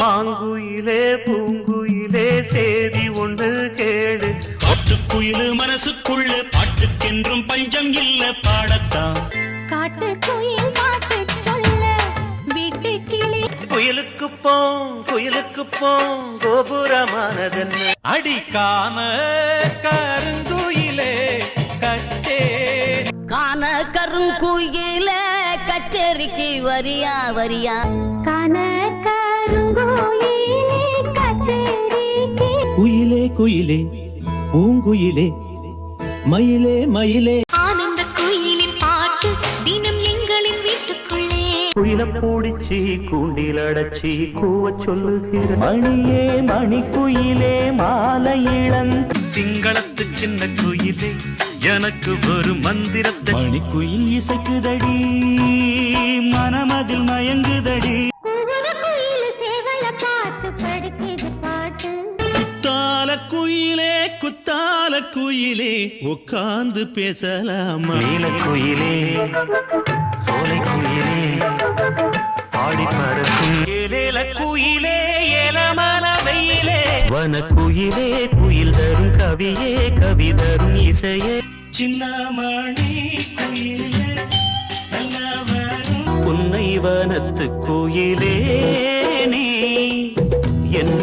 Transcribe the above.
மாங்குயிலே பூங்குயிலே சேதி ஒன்று கேடு மனசுக்குள்ள பாட்டுக்கென்றும் பஞ்சம் இல்ல பாடத்தான் காட்டு குயிலுக்கு போம் குயிலுக்கு போம் கோபுரமானதென்ன அடிக்காம கருங்குயிலே கச்சே. காண கருங்குயில கச்சேரிக்கு வரியா வரியா? காண கருங்கோயிலே கச்சேரிக்கு. குயிலே குயிலே பூங்குயிலே மயிலே மயிலே. ஆனந்த குயிலின் பாட்டு தினம் குயில பூடிச்சி கூண்டில் அடைச்சி கூவ சொல்லுகிற மணியே மணி குயிலே மாலை இளங் சிங்களத்து சின்ன குயிலே எனக்கு ஒரு மந்திரத்தை. மணிக்குயில் இசைக்குதடி மனமதில் மயங்குதடி. குயில் குத்தால குயிலே குத்தால குயிலே உட்கார்ந்து பேசலாமா? குயிலே சோலை குயிலே பாடி குயிலே இளமனவையிலே வன குயிலே குயில் தரும் கவியே கவி தரும் இசையே சின்னமணி குயிலே உன்னை வனத்து குயிலே நீ என்ன